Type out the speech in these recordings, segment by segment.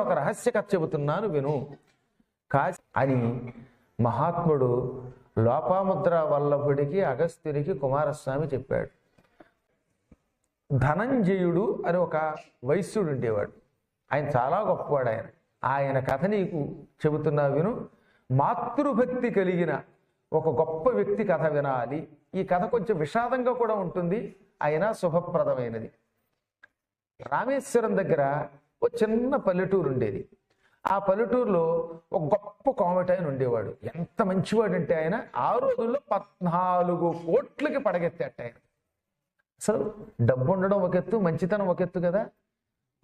నేను ఒక రహస్య కథ చెబుతున్నాను విను. కాశీ అని మహాత్ముడు లోపాముద్ర వల్లభుడికి అగస్త్యునికి కుమారస్వామి చెప్పాడు. ధనంజయుడు అని ఒక వైశ్యుడు ఉండేవాడు. ఆయన చాలా గొప్పవాడు ఆయన. ఆయన కథ నీకు చెబుతున్నా విను. మాతృభక్తి కలిగిన ఒక గొప్ప వ్యక్తి కథ వినాలి. ఈ కథ కొంచెం విషాదంగా కూడా ఉంటుంది. అయినా శుభప్రదమైనది. రామేశ్వరం దగ్గర ఒక చిన్న పల్లెటూరు ఉండేది ఆ పల్లెటూరులో ఒక గొప్ప కోమటాయన ఉండేవాడు. ఎంత మంచివాడంటే ఆయన ఆ రోజుల్లో పద్నాలుగు కోట్లకి పడగెత్తాట ఆయన. అసలు డబ్బు ఉండడం ఒక ఎత్తు మంచితనం ఒక ఎత్తు కదా?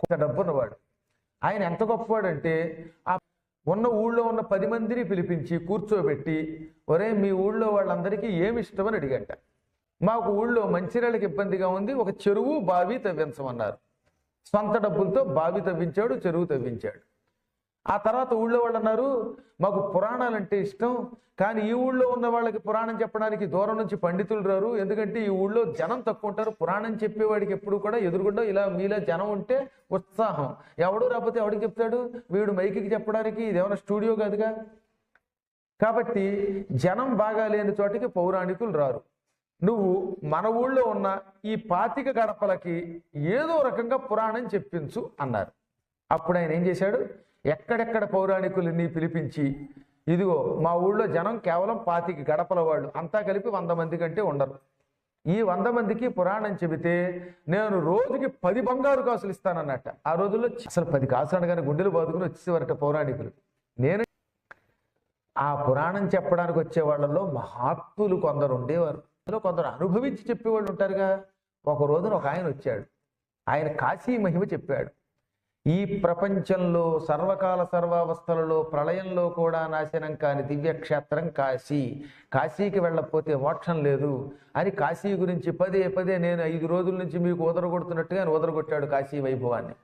కొంత డబ్బు ఉన్నవాడు ఆయన ఎంత గొప్పవాడంటే ఆ ఉన్న ఊళ్ళో ఉన్న పది మందిని పిలిపించి కూర్చోబెట్టి ఒరే మీ ఊళ్ళో వాళ్ళందరికీ ఏమి ఇష్టమని అడిగంట. మాకు ఊళ్ళో మంచిర్యాలకి ఇబ్బందిగా ఉంది ఒక చెరువు బావి తవ్వించమన్నారు. సొంత డబ్బులతో బావి తవ్వించాడు చెరువు తవ్వించాడు. ఆ తర్వాత ఊళ్ళో వాళ్ళు అన్నారు మాకు పురాణాలు అంటే ఇష్టం కానీ ఈ ఊళ్ళో ఉన్న వాళ్ళకి పురాణం చెప్పడానికి దూరం నుంచి పండితులు రారు. ఎందుకంటే ఈ ఊళ్ళో జనం తక్కువ ఉంటారు. పురాణం చెప్పేవాడికి ఎప్పుడు కూడా ఎదురుగుండా ఇలా మీలా జనం ఉంటే ఉత్సాహం. ఎవడు రాకపోతే ఎవడికి చెప్తాడు? వీడు మైకికి చెప్పడానికి ఇదేమైనా స్టూడియో కాదుగా? కాబట్టి జనం బాగా లేని చోటికి పౌరాణికులు రారు. నువ్వు మన ఊళ్ళో ఉన్న ఈ పాతిక గడపలకి ఏదో రకంగా పురాణం చెప్పించు అన్నారు. అప్పుడు ఆయన ఏం చేశాడు? ఎక్కడెక్కడ పౌరాణికులని పిలిపించి ఇదిగో మా ఊళ్ళో జనం కేవలం పాతిక గడపల వాళ్ళు అంతా కలిపి వంద మంది కంటే ఉండరు. ఈ వంద మందికి పురాణం చెబితే నేను రోజుకి పది బంగారు కాసులు ఇస్తానన్నట్ట. ఆ రోజుల్లో అసలు పది కాసులు అనగానే గుండెలు బాదుకుని వచ్చేవారట పౌరాణికులు. నేను ఆ పురాణం చెప్పడానికి వచ్చే వాళ్ళలో మహాత్ములు కొందరు ఉండేవారు. అందులో కొందరు అనుభవించి చెప్పేవాళ్ళు ఉంటారుగా. ఒక రోజున ఒక ఆయన వచ్చాడు. ఆయన కాశీ మహిమ చెప్పాడు. ఈ ప్రపంచంలో సర్వకాల సర్వావస్థలలో ప్రళయంలో కూడా నాశనం కాని దివ్యక్షేత్రం కాశీ. కాశీకి వెళ్ళకపోతే మోక్షం లేదు. అని కాశీ గురించి పదే పదే నేను ఐదు రోజుల నుంచి మీకు ఉదరగొడుతున్నట్టుగా ఆయన ఉదరగొట్టాడు కాశీ వైభవాన్ని.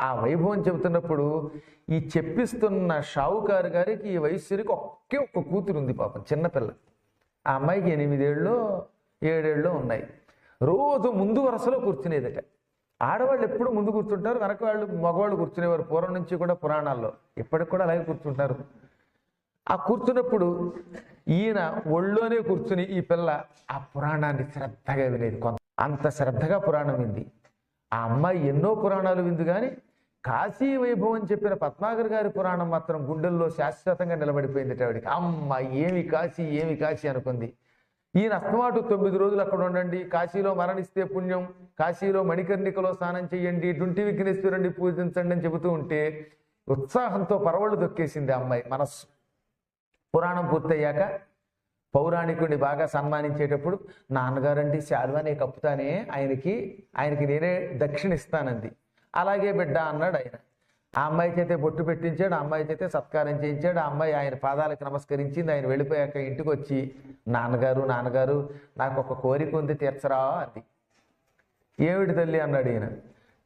ఆ వైభవం చెబుతున్నప్పుడు ఈ చెప్పిస్తున్న షావుకారు గారికి ఈ వైశ్యునికి ఒకే ఒక్క కూతురు ఉంది పాపం చిన్నపిల్ల. ఆ అమ్మాయికి ఎనిమిదేళ్ళు ఏడేళ్ళు ఉన్నాయి. రోజు ముందు వరుసలో కూర్చునేదట. ఆడవాళ్ళు ఎప్పుడు ముందు కూర్చుంటారు వెనక వాళ్ళు మగవాళ్ళు కూర్చునేవారు. పూర్వం నుంచి కూడా పురాణాల్లో ఇప్పటికి కూడా అలాగే కూర్చుంటారు. ఆ కూర్చున్నప్పుడు ఈయన ఒళ్ళోనే కూర్చుని ఈ పిల్ల ఆ పురాణాన్ని శ్రద్ధగా వినేది. కొంత అంత శ్రద్ధగా పురాణం వింది. ఆ అమ్మాయి ఎన్నో పురాణాలు వింది కానీ కాశీ వైభవం చెప్పిన పద్మాగర్ గారి పురాణం మాత్రం గుండెల్లో శాశ్వతంగా నిలబడిపోయింది ఆవిడికి. అమ్మ ఏమి కాశీ ఏమి కాశీ అనుకుంది. ఈయన అస్తమాటు తొమ్మిది రోజులు అక్కడ ఉండండి. కాశీలో మరణిస్తే పుణ్యం. కాశీలో మణికర్ణికలో స్నానం చేయండి. డుంటి విఘ్నేశ్వరుని పూజించండి అని చెబుతూ ఉంటే ఉత్సాహంతో పరవళ్ళు దొక్కేసింది ఆ అమ్మాయి మనస్సు. పురాణం పూర్తయ్యాక పౌరాణికుడిని బాగా సన్మానించేటప్పుడు నాన్నగారండి శాల్వానే కప్పుతానే ఆయనకి ఆయనకి నేనే దక్షిణ ఇస్తానంది. అలాగే బిడ్డ అన్నాడు ఆయన. ఆ అమ్మాయి చేతే బొట్టు పెట్టించాడు ఆ అమ్మాయి చేతే సత్కారం చేయించాడు ఆ అమ్మాయి ఆయన పాదాలకు నమస్కరించింది ఆయన వెళ్ళిపోయాక ఇంటికి వచ్చి నాన్నగారు నాన్నగారు నాకు ఒక కోరిక ఉంది తీర్చరా అంది. ఏమిటి తల్లి? అన్నాడు ఈయన.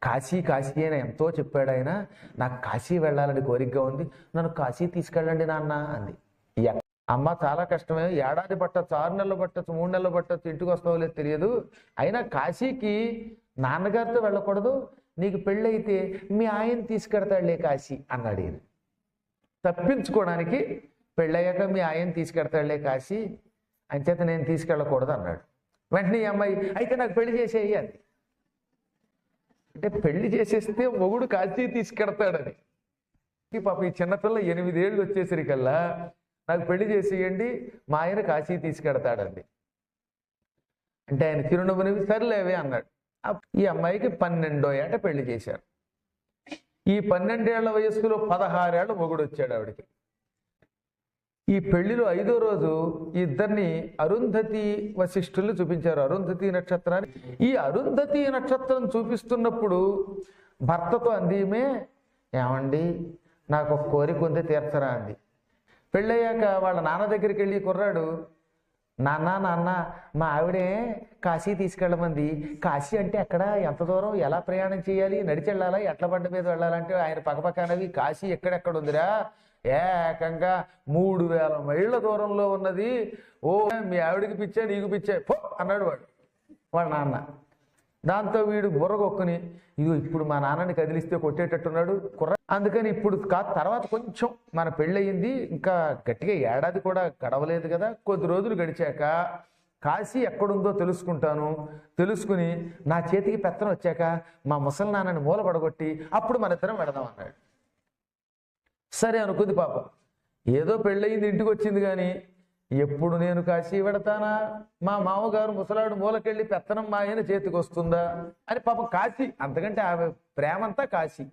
కాశీ కాశీ అని ఎంతో చెప్పాడు ఆయన. నాకు కాశీ వెళ్ళాలని కోరికగా ఉంది. నన్ను కాశీ తీసుకెళ్ళండి నాన్న అంది. అమ్మ చాలా కష్టమే. ఏడాది పట్టచ్చు ఆరు నెలలు పట్టచ్చు మూడు నెలలు పట్టచ్చు ఇంటికి వస్తావో లేదు తెలియదు. అయినా కాశీకి నాన్నగారితో వెళ్ళకూడదు. నీకు పెళ్ళైతే మీ ఆయన తీసుకెడతాడులే కాశీ అన్నాడు ఈయన. తప్పించుకోవడానికి పెళ్ళయ్యాక మీ ఆయన తీసుకెడతాడులే కాశీ అంచేత నేను తీసుకెళ్ళకూడదు అన్నాడు. వెంటనే ఈ అమ్మాయి అయితే నాకు పెళ్ళి చేసేయి అంది. అంటే పెళ్ళి చేసేస్తే మొగుడు కాశీ తీసుకెడతాడని. ఈ పాప ఈ చిన్నపిల్ల ఎనిమిదేళ్ళు వచ్చేసరికల్లా నాకు పెళ్ళి చేసేయండి మా ఆయన కాశీ తీసుకెడతాడండి అంటే ఆయన చిరునవ్వుని సర్లేవే అన్నాడు. ఈ అమ్మాయికి పన్నెండో ఏట పెళ్ళి చేశారు. ఈ పన్నెండేళ్ళ వయస్సులో పదహారేళ్ళ మొగుడు వచ్చాడు ఆవిడికి. ఈ పెళ్ళిలో ఐదో రోజు ఇద్దరిని అరుంధతి వశిష్ఠుల్ని చూపించారు. అరుంధతి నక్షత్రాన్ని. ఈ అరుంధతి నక్షత్రం చూపిస్తున్నప్పుడు భర్తతో అందిమే ఏమండి నాకు ఒక కోరిక ఉంది తీర్చరా అంది. పెళ్ళయ్యాక వాళ్ళ నాన్న దగ్గరికి వెళ్ళి కుర్రాడు నాన్న నాన్న మా ఆవిడే కాశీ తీసుకెళ్ళమంది. కాశీ అంటే ఎక్కడ? ఎంత దూరం? ఎలా ప్రయాణం చేయాలి? నడిచి వెళ్ళాలా ఎట్ల బండి మీద వెళ్ళాలంటే ఆయన పక్కపక్కనవి కాశీ ఎక్కడెక్కడ ఉందిరా ఏకంగా మూడు వేల మైళ్ళ దూరంలో ఉన్నది. ఓ మీ ఆవిడికి పిచ్చా నీకు పిచ్చా పో అన్నాడు వాడు. వాళ్ళ నాన్న. దాంతో వీడు బుర్రగొక్కుని ఇదిగో ఇప్పుడు మా నాన్నని కదిలిస్తే కొట్టేటట్టున్నాడు కుర్ర. అందుకని ఇప్పుడు కా తర్వాత కొంచెం మన పెళ్ళయింది ఇంకా గట్టిగా ఏడాది కూడా గడవలేదు కదా కొద్ది రోజులు గడిచాక కాశీ ఎక్కడుందో తెలుసుకుంటాను. తెలుసుకుని నా చేతికి పెత్తనం వచ్చాక మా ముసలి నాన్నని మూల పడగొట్టి అప్పుడు మన ఇద్దరం పెడదాం అన్నాడు. సరే అనుకుంది పాప. ఏదో పెళ్ళయింది ఇంటికి వచ్చింది కానీ ఎప్పుడు నేను కాశీ పెడతానా మా మామగారు ముసలాడు మూలకెళ్ళి పెత్తనం మా ఆయన చేతికి వస్తుందా అని పాపం కాశీ అంతకంటే ఆమె ప్రేమంతా కాశీ.